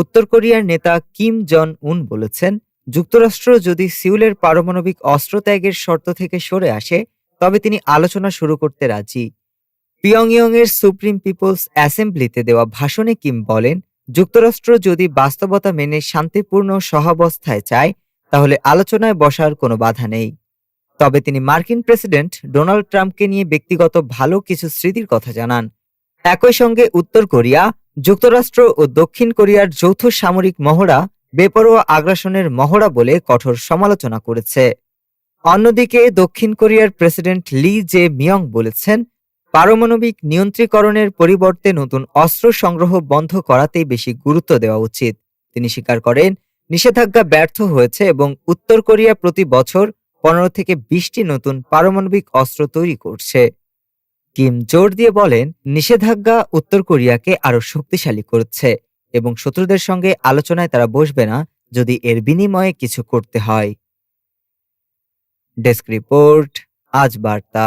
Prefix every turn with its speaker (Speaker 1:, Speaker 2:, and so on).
Speaker 1: উত্তর কোরিয়ার নেতা কিম জন উন বলেছেন, যুক্তরাষ্ট্র যদি সিউলের পারমাণবিক অস্ত্র ত্যাগের শর্ত থেকে সরে আসে, তবে তিনি আলোচনা শুরু করতে রাজি। পিয়ংইয়ং এর সুপ্রিম পিপলস অ্যাসেম্বলিতে দেওয়া ভাষণে কিম বলেন, যুক্তরাষ্ট্র যদি বাস্তবতা মেনে শান্তিপূর্ণ সহাবস্থায় চায়, তাহলে আলোচনায় বসার কোনো বাধা নেই। তবে তিনি মার্কিন প্রেসিডেন্ট ডোনাল্ড ট্রাম্পকে নিয়ে ব্যক্তিগত ভালো কিছু স্মৃতির কথা জানান। একই সঙ্গে উত্তর কোরিয়া যুক্তরাষ্ট্র ও দক্ষিণ কোরিয়ার যৌথ সামরিক মহড়া বেপরোয়া আগ্রাসনের মহড়া বলে কঠোর সমালোচনা করেছে। অন্যদিকে, দক্ষিণ কোরিয়ার প্রেসিডেন্ট লি জে মিয়ং বলেছেন, পারমাণবিক নিয়ন্ত্রীকরণের পরিবর্তে নতুন অস্ত্র সংগ্রহ বন্ধ করাতেই বেশি গুরুত্ব দেওয়া উচিত। তিনি স্বীকার করেন, নিষেধাজ্ঞা ব্যর্থ হয়েছে এবং উত্তর কোরিয়া প্রতি বছর পনেরো থেকে বিশটি নতুন পারমাণবিক অস্ত্র তৈরি করছে। কিম জোর দিয়ে বলেন, নিষেধাজ্ঞা উত্তর কোরিয়াকে আরও শক্তিশালী করছে এবং শত্রুদের সঙ্গে আলোচনায় তারা বসবে না যদি এর বিনিময়ে কিছু করতে হয়। ডেস্ক রিপোর্ট, আজ বার্তা।